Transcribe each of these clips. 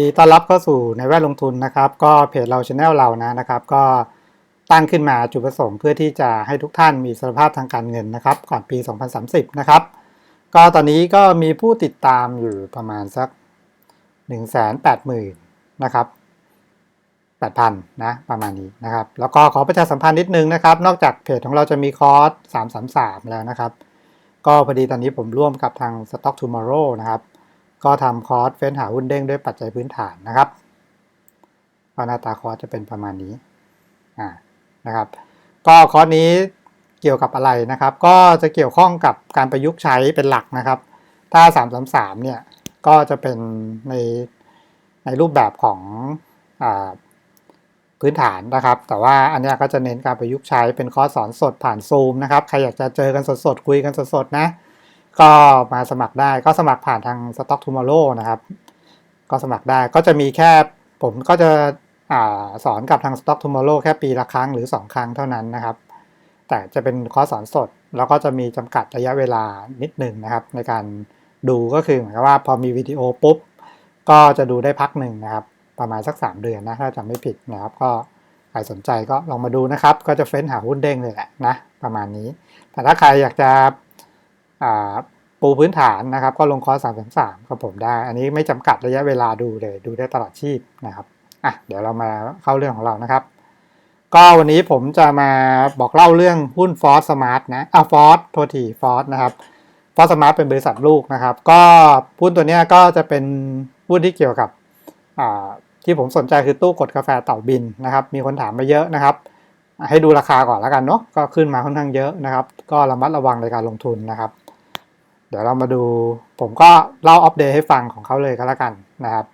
ีต้อนรับเข้าสู่ในแวดลงทุนนะครับ ก็เพจเราช anel เรานะนะครับ ก็ตั้งขึ้นมาจุดประสงค์เพื่อที่จะให้ทุกท่านมีสภาพทางการเงินนะครับ ก่อนปี 2030 นะครับ ก็ตอนนี้ก็มีผู้ติดตามอยู่ประมาณสัก 180,000นะครับ8,000นะประมาณนี้นะครับ แล้วก็ขอประชาสัมพันธ์นิดนึงนะครับ นอกจากเพจของเราจะมีคอร์ส 333 แล้วนะครับ ก็พอดีตอนนี้ผมร่วมกับทาง Stock Tomorrow นะครับ ก็ทำคอร์สเฟ้นหาหุ้นเด้งด้วยปัจจัยพื้นฐานนะครับก็หน้าตาคอร์สจะเป็นประมาณนี้อ่านะครับ ก็คอร์สนี้เกี่ยวกับอะไรนะครับ ก็จะเกี่ยวข้องกับการประยุกต์ใช้เป็นหลักนะครับ ถ้า 333 เนี่ย ก็จะเป็นในในรูปแบบของอ่าพื้นฐานนะครับ แต่ว่าอันนี้ก็จะเน้นการประยุกต์ใช้เป็นคอร์สสอนสดผ่านซูมนะครับ ใครอยากจะเจอกันสดๆ คุยกันสดๆ นะ ก็มาสมัครได้ก็สมัครผ่านทาง Stock Tomorrow นะครับ ก็สมัครได้ก็จะมีแค่ผมก็จะอาสอนกับทาง Stock Tomorrow แค่ปีละครั้งหรือ 2 ครั้งเท่านั้นนะครับ แต่จะเป็นคอร์สสอนสด แล้วก็จะมีจำกัดระยะเวลานิดหนึ่งนะครับ ในการดูก็คือเหมือนกับว่าพอมีวิดีโอปุ๊บ ก็จะดูได้พักหนึ่งนะครับ ประมาณสัก 3 เดือนนะถ้าจำไม่ผิดนะครับ ก็ใครสนใจก็ลองมาดูนะครับ ก็จะเฟ้นหาหุ้นเด้งเลยแหละนะประมาณนี้ แต่ถ้าใครอยากจะ ปูพื้นฐานนะครับ ก็ลงคอร์สสามสามกับผมได้ อันนี้ไม่จำกัดระยะเวลาดูเลย ดูได้ตลอดชีพนะครับอะเดี๋ยวเรามาเข้าเรื่องของเรานะครับ ก็วันนี้ผมจะมาบอกเล่าเรื่องหุ้นฟอร์สมาร์ทนะอะฟอร์สโทษทีฟอร์สนะครับฟอร์สมาร์ทเป็นบริษัทลูกนะครับ ก็หุ้นตัวนี้ก็จะเป็นหุ้นที่เกี่ยวกับที่ผมสนใจคือตู้กดกาแฟเต่าบินนะครับ มีคนถามมาเยอะนะครับ ให้ดูราคาก่อนแล้วกันเนาะก็ขึ้นมาค่อนข้างเยอะนะครับ ก็ระมัดระวังในการลงทุนนะครับ เดี๋ยวเรามาดูผมก็เล่าอัปเดตให้ฟังของเขาเลยก็แล้วกันนะครับ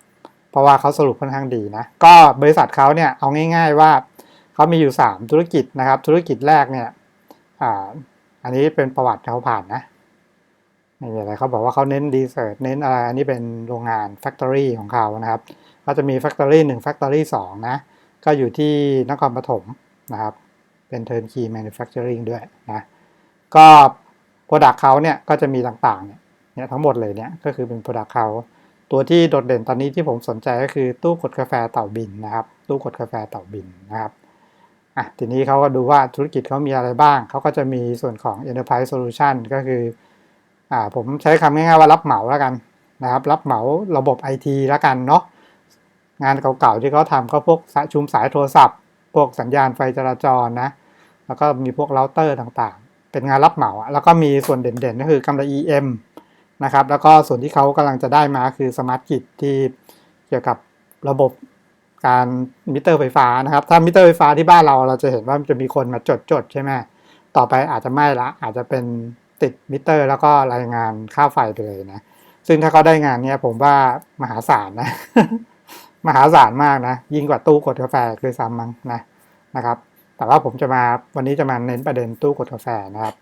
เพราะว่าเขาสรุปค่อนข้างดีนะ ก็บริษัทเขาเนี่ยเอาง่าย ๆว่าเขามีอยู่ 3 ธุรกิจนะครับ ธุรกิจแรกเนี่ยอ่าอันนี้เป็นประวัติเขาผ่านนะไม่อะไรเขาบอกว่าเขาเน้นดีเซอร์เน้นอะไรอันนี้เป็นโรงงานแฟคทอรี่ของเขานะครับเขาจะมีแฟคทอรี่หนึ่งแฟคทอรี่สองนะ ก็อยู่ที่นครปฐมนะครับ เป็น turnkey manufacturing ด้วยนะ ก็ Product เขาเนี่ยก็จะมีต่างๆเนี่ยเนี่ยทั้งหมดเลยเนี่ยก็คือเป็น Product เขาตัวที่โดดเด่นตอนนี้ที่ผมสนใจก็คือตู้กดกาแฟเต่าบินนะครับ ตู้กดกาแฟเต่าบินนะครับอะทีนี้เขาก็ดูว่าธุรกิจเขามีอะไรบ้าง เขาก็จะมีส่วนของ Enterprise Solution ก็คืออ่าผมใช้คำง่ายๆว่ารับเหมาแล้วกันนะครับ รับเหมาระบบ IT แล้วกันเนาะงานเก่าๆที่เขาทำก็พวกชุมสายโทรศัพท์ พวกสัญญาณไฟจราจรนะแล้วก็มีพวกเราเตอร์ต่างๆ เป็นงานรับเหมาอะแล้วก็มีส่วนเด่นๆก็คือกำไร EM นะครับ แล้วก็ส่วนที่เขากำลังจะได้มาคือสมาร์ทกิจที่เกี่ยวกับระบบการมิเตอร์ไฟฟ้านะครับ ถ้ามิเตอร์ไฟฟ้าที่บ้านเราเราจะเห็นว่ามันจะมีคนมาจดๆใช่ไหมต่อไปอาจจะไม่ละอาจจะเป็นติดมิเตอร์ แล้วก็รายงานค่าไฟไปเลยนะ ซึ่งถ้าเขาได้งานเนี้ยผมว่ามหาศาลนะ มหาศาลมากนะ ยิ่งกว่าตู้กดกาแฟคือซ้ำมั้งนะนะครับ แต่ว่าผมจะมาวันนี้จะมาเน้นประเด็นตู้กดกาแฟนะครับ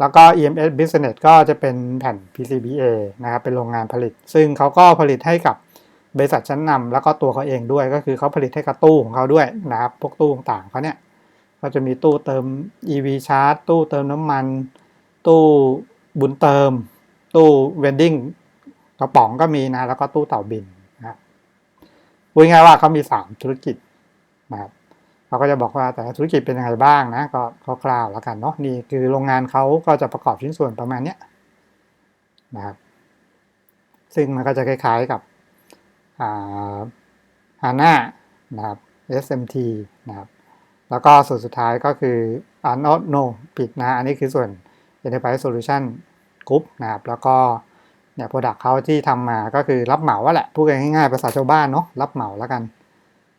แล้วก็ EMS Business ก็จะเป็นแผ่น PCBA นะครับ เป็นโรงงานผลิต ซึ่งเขาก็ผลิตให้กับบริษัทชั้นนำแล้วก็ตัวเขาเองด้วยก็คือเขาผลิตให้กับตู้ของเขาด้วยนะครับ พวกตู้ต่างๆเขาเนี่ยก็จะมีตู้เติม EV Charge ตู้เติมน้ำมัน ตู้บุญเติม ตู้ Vending กระป๋องก็มีนะ แล้วก็ตู้เต่าบินนะครับพูดง่ายว่าเขามี 3 ธุรกิจนะครับ เราก็จะบอกว่าแต่ธุรกิจเป็นยังไงบ้างนะก็คร่าวๆแล้วกันเนาะนี่คือโรงงานเขาก็จะประกอบชิ้นส่วนประมาณเนี้ยนะครับซึ่งมันก็จะคล้ายๆกับฮาน่านะครับ SMT นะครับ แล้วก็ส่วนสุดท้ายก็คืออ่าโนโนผิดนะอันนี้คือส่วน Enterprise Solution Group นะครับ แล้วก็เนี่ย Product เขาที่ทำมาก็คือรับเหมาว่าแหละ พูดง่ายๆภาษาชาวบ้านเนาะรับเหมาแล้วกัน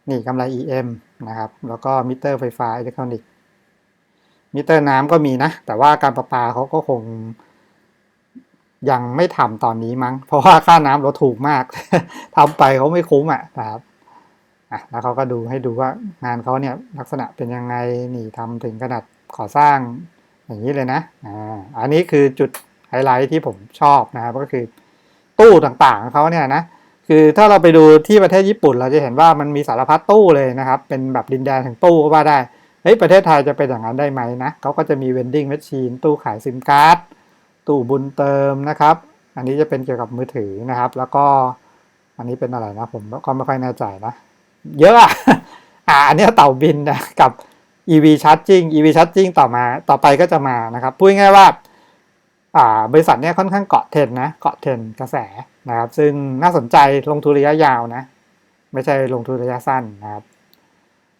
นี่กำไร EM นะครับ แล้วก็มิเตอร์ไฟฟ้าอิเล็กทรอนิกส์มิเตอร์น้ำก็มีนะ แต่ว่าการประปาเขาก็คงยังไม่ทำตอนนี้มั้ง เพราะว่าค่าน้ำเราถูกมากทำไปเขาไม่คุ้มอะนะครับอะแล้วเขาก็ดูให้ดูว่างานเขาเนี่ยลักษณะเป็นยังไงนี่ทำถึงขนาดก่อสร้างอย่างนี้เลยนะอ่าอันนี้คือจุดไฮไลท์ที่ผมชอบนะครับก็คือตู้ต่างๆของเขาเนี่ยนะ คือถ้าเราไปดูที่ประเทศญี่ปุ่น เราจะเห็นว่ามันมีสารพัดตู้เลยนะครับ เป็นแบบดินแดนแห่งตู้ก็ว่าได้เฮ้ยประเทศไทยจะเป็นอย่างนั้นได้ไหมนะเขาก็จะมีเวนดิ้งแมชชีนตู้ขายซิมการ์ดตู้บุญเติมนะครับ อันนี้จะเป็นเกี่ยวกับมือถือนะครับ แล้วก็อันนี้เป็นอะไรนะผมก็ไม่ค่อยแน่ใจนะ เยอะอะอ่าอันนี้เต่าบินนะกับ EV Charging EV Charging ต่อมาต่อไปก็จะมานะครับพูดง่ายว่า บริษัทเนี้ยค่อนข้างเกาะเทรนนะเกาะเทรนกระแสนะครับ ซึ่งน่าสนใจลงทุนระยะยาวนะ ไม่ใช่ลงทุนระยะสั้นนะครับ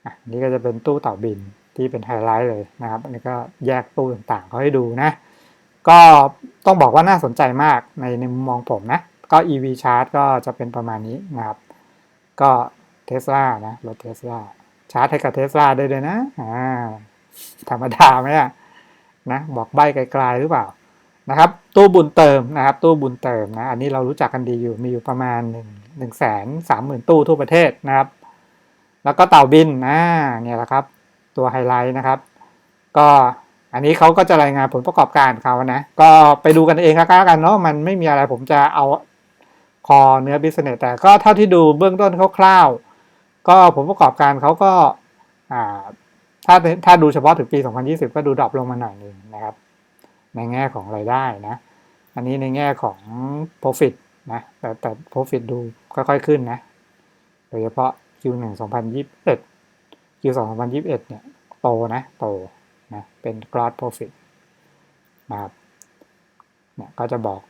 อะนี่ก็จะเป็นตู้เต่าบินที่เป็นไฮไลท์เลยนะครับ อันนี้ก็แยกตู้ต่างๆเขาให้ดูนะ ก็ต้องบอกว่าน่าสนใจมากในในมุมมองผมนะ ก็ EV Charge ก็จะเป็นประมาณนี้นะครับ ก็เทสลานะรถเทสลาชาร์จให้กับเทสลาได้เลยนะ อ่า ธรรมดาไหมอะนะ บอกใบไกลๆหรือเปล่า นะครับตู้บุญเติมนะครับตู้บุญเติมนะอันนี้เรารู้จักกันดีอยู่มีอยู่ประมาณ1นึ่งหนึ่งแสนสามหมื่นตู้ทั่วประเทศนะครับ แล้วก็เต่าบินนะเนี่ยแหละครับตัวไฮไลท์นะครับ ก็อันนี้เขาก็จะรายงานผลประกอบการเขานะ ก็ไปดูกันเองแล้วกันเนาะมันไม่มีอะไรผมจะเอาคอเนื้อบิสเนสแต่ก็เท่าที่ดูเบื้องต้นคร่าวๆก็ผลประกอบการเขาก็อ่าถ้าถ้าดูเฉพาะถึงปี 2020 ก็ดูดรอปลงมาหน่อยนึงนะครับ ในแง่ของรายได้นะ อันนี้ในแง่ของ profit นะ แต่แต่ profit ดูค่อยๆขึ้นนะ โดยเฉพาะ Q1 2021 Q2 2021เนี่ยโตนะ โตนะเป็น gross profit นะครับเนี่ยก็จะบอก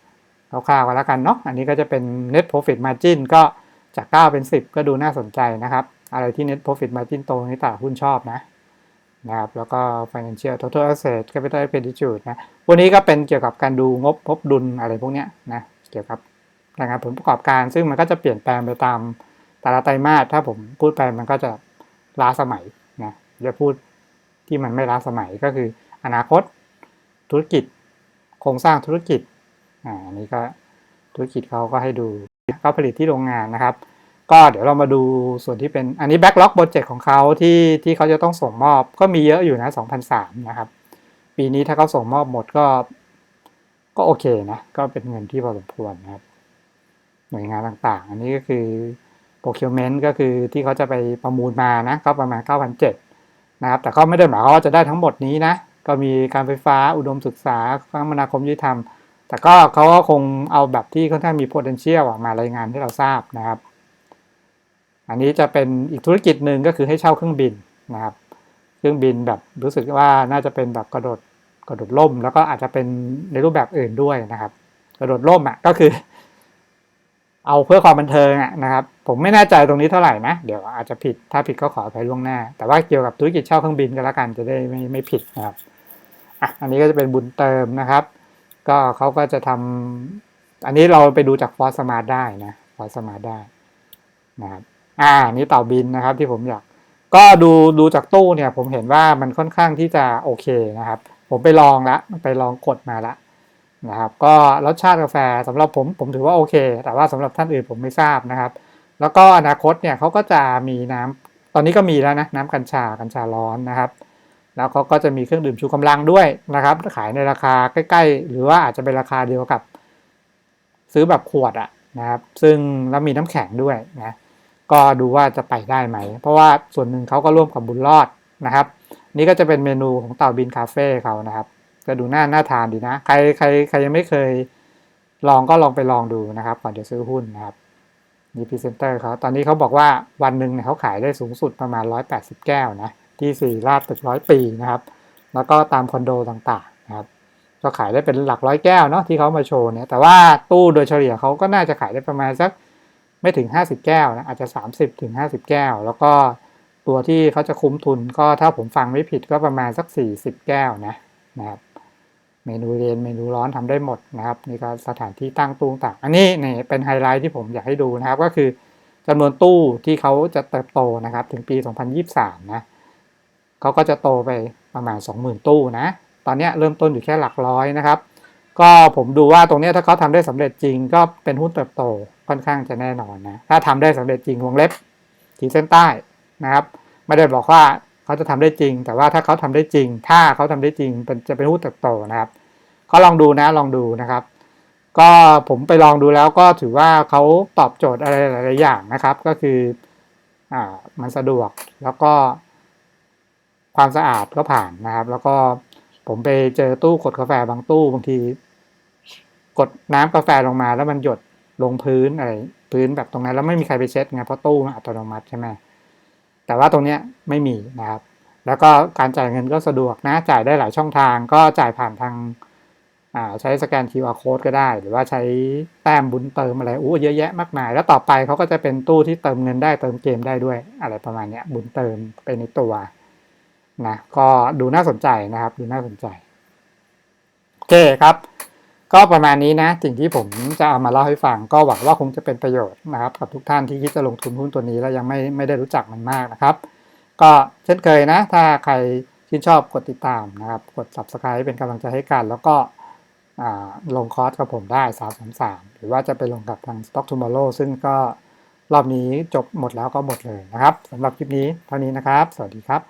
คร่าวๆกันแล้วกันเนาะ อันนี้ก็จะเป็น net profit margin ก็จาก 9 เป็น 10 ก็ดูน่าสนใจนะครับ อะไรที่ net profit margin โตนี่ตลาดหุ้นชอบนะ นะครับแล้วก็ financial total asset capital expenditure นะพวกนี้ก็เป็นเกี่ยวกับการดูงบงบดุลอะไรพวกเนี้ยนะเกี่ยวกับรายงานผลประกอบการ ซึ่งมันก็จะเปลี่ยนแปลงไปตามแต่ละไตรมาสถ้าผมพูดไปมันก็จะล้าสมัยนะจะพูดที่มันไม่ล้าสมัยก็คือ อนาคตธุรกิจ โครงสร้างธุรกิจอ่าอันนี้ก็ธุรกิจเขาก็ให้ดูเขาผลิตที่โรงงานนะครับ ก็เดี๋ยวเรามาดูส่วนที่เป็นอันนี้ backlog project ของเขาที่ที่เขาจะต้องส่งมอบก็มีเยอะอยู่นะ2003นะครับ ปีนี้ถ้าเขาส่งมอบหมดก็ ก็โอเคนะ ก็เป็นเงินที่พอสมควรนะครับ หน่วยงานต่างๆ อันนี้ก็คือ procurement ก็คือที่เขาจะไปประมูลมานะก็ประมาณ 9,700นะครับ แต่ก็ไม่ได้หมายความว่าจะได้ทั้งหมดนี้นะ ก็มีการไฟฟ้าอุดมศึกษาคมนาคมยุติธรรม แต่ก็เขาก็คงเอาแบบที่ค่อนข้างมี potential มารายงานให้เราทราบนะครับ อันนี้จะเป็นอีกธุรกิจหนึ่งก็คือให้เช่าเครื่องบินนะครับ เครื่องบินแบบรู้สึกว่าน่าจะเป็นแบบกระโดดกระโดดล่ม แล้วก็อาจจะเป็นในรูปแบบอื่นด้วยนะครับ กระโดดล่มอะก็คือ เอาเพื่อความบันเทิงอะนะครับ ผมไม่แน่ใจตรงนี้เท่าไหร่นะเดี๋ยวอาจจะผิดถ้าผิดก็ขออภัยล่วงหน้า แต่ว่าเกี่ยวกับธุรกิจเช่าเครื่องบินกันแล้วกันจะได้ไม่ไม่ผิดนะครับอะอันนี้ก็จะเป็นบุญเติมนะครับ ก็เขาก็จะทำอันนี้เราไปดูจากฟอสมาร์ได้นะฟอสมาร์ได้นะครับ อ่านี่เต่าบินนะครับที่ผมอยาก ก็ดูดูจากตู้เนี่ยผมเห็นว่ามันค่อนข้างที่จะโอเคนะครับ ผมไปลองละไปลองกดมาละนะครับ ก็รสชาติกาแฟสำหรับผมผมถือว่าโอเค แต่ว่าสำหรับท่านอื่นผมไม่ทราบนะครับ แล้วก็อนาคตเนี่ยเขาก็จะมีน้ำตอนนี้ก็มีแล้วนะน้ำกัญชากัญชาร้อนนะครับ แล้วเขาก็จะมีเครื่องดื่มชูกำลังด้วยนะครับ ขายในราคาใกล้ๆ หรือว่าอาจจะเป็นราคาเดียวกับ ซื้อแบบขวดอะนะครับ ซึ่งแล้วมีน้ำแข็งด้วยนะ ก็ดูว่าจะไปได้ไหม เพราะว่าส่วนหนึ่งเขาก็ร่วมกับบุญรอดนะครับ นี่ก็จะเป็นเมนูของเต่าบินคาเฟ่เขานะครับก็ดูน่าน่าทานดีนะ ใครใครใครยังไม่เคยลองก็ลองไปลองดูนะครับ ก่อนจะซื้อหุ้นนะครับนี่พรีเซนเตอร์เขาตอนนี้เขาบอกว่าวันหนึ่งเนี่ยเขาขายได้สูงสุดประมาณ 180 แก้วนะ ที่สี่ลาดตึกร้อยปีนะครับ แล้วก็ตามคอนโดต่างๆนะครับ ก็ขายได้เป็นหลักร้อยแก้วเนาะที่เขามาโชว์เนี่ย แต่ว่าตู้โดยเฉลี่ยเขาก็น่าจะขายได้ประมาณสัก ไม่ถึง 50 แก้วนะอาจจะ 30ถึง50 แก้ว แล้วก็ตัวที่เขาจะคุ้มทุนก็ถ้าผมฟังไม่ผิดก็ประมาณสัก 40 แก้วนะนะครับเมนูเย็นเมนูร้อนทำได้หมดนะครับนี่ก็สถานที่ตั้งตู้ต่าง อันนี้นี่เป็นไฮไลท์ที่ผมอยากให้ดูนะครับ ก็คือจำนวนตู้ที่เขาจะเติบโตนะครับ ถึงปี 2023 นะเขาก็จะโตไปประมาณ 20,000 ตู้นะ ตอนนี้เริ่มต้นอยู่แค่หลักร้อยนะครับ ก็ผมดูว่าตรงนี้ถ้าเขาทำได้สำเร็จจริง ก็เป็นหุ้นเติบโตค่อนข้างจะแน่นอนนะถ้าทำได้สำเร็จจริงวงเล็บขีดเส้นใต้นะครับไม่ได้บอกว่าเขาจะทำได้จริง แต่ว่าถ้าเขาทำได้จริง ถ้าเขาทำได้จริงจะเป็นหุ้นเติบโตนะครับก็ลองดูนะลองดูนะครับ ก็ผมไปลองดูแล้วก็ถือว่าเขาตอบโจทย์อะไรหลาย ๆ อย่างนะครับ ก็คืออ่ามันสะดวกแล้วก็ความสะอาดก็ผ่านนะครับ แล้วก็ ผมไปเจอตู้กดกาแฟบางตู้บางที กดน้ำกาแฟลงมา แล้วมันหยดลงพื้นอะไร พื้นแบบตรงนั้นแล้วไม่มีใครไปเช็ดไงเพราะตู้มันอัตโนมัติใช่ไหมแต่ว่าตรงเนี้ยไม่มีนะครับ แล้วก็การจ่ายเงินก็สะดวกนะจ่ายได้หลายช่องทาง ก็จ่ายผ่านทางอ่าใช้สแกน QR code ก็ได้ หรือว่าใช้แต้มบุญเติมอะไรอู้เยอะแยะมากมาย แล้วต่อไปเขาก็จะเป็นตู้ที่เติมเงินได้เติมเกมได้ด้วย อะไรประมาณเนี้ยบุญเติมไปในตัว นะก็ดูน่าสนใจนะครับ ดูน่าสนใจ โอเคครับ ก็ประมาณนี้นะ สิ่งที่ผมจะเอามาเล่าให้ฟัง ก็หวังว่าคงจะเป็นประโยชน์นะครับ กับทุกท่านที่คิดจะลงทุนหุ้นตัวนี้ แล้วยังไม่ไม่ได้รู้จักมันมากนะครับ ก็เช่นเคยนะ ถ้าใครชื่นชอบกดติดตามนะครับ กด subscribe เป็นกำลังใจให้กัน แล้วก็ลงคอร์สกับผมได้333หรือว่าจะไปลงกับทาง Stock Tomorrow ซึ่งก็รอบนี้จบหมดแล้วก็หมดเลยนะครับสำหรับคลิปนี้เท่านี้นะครับ สวัสดีครับ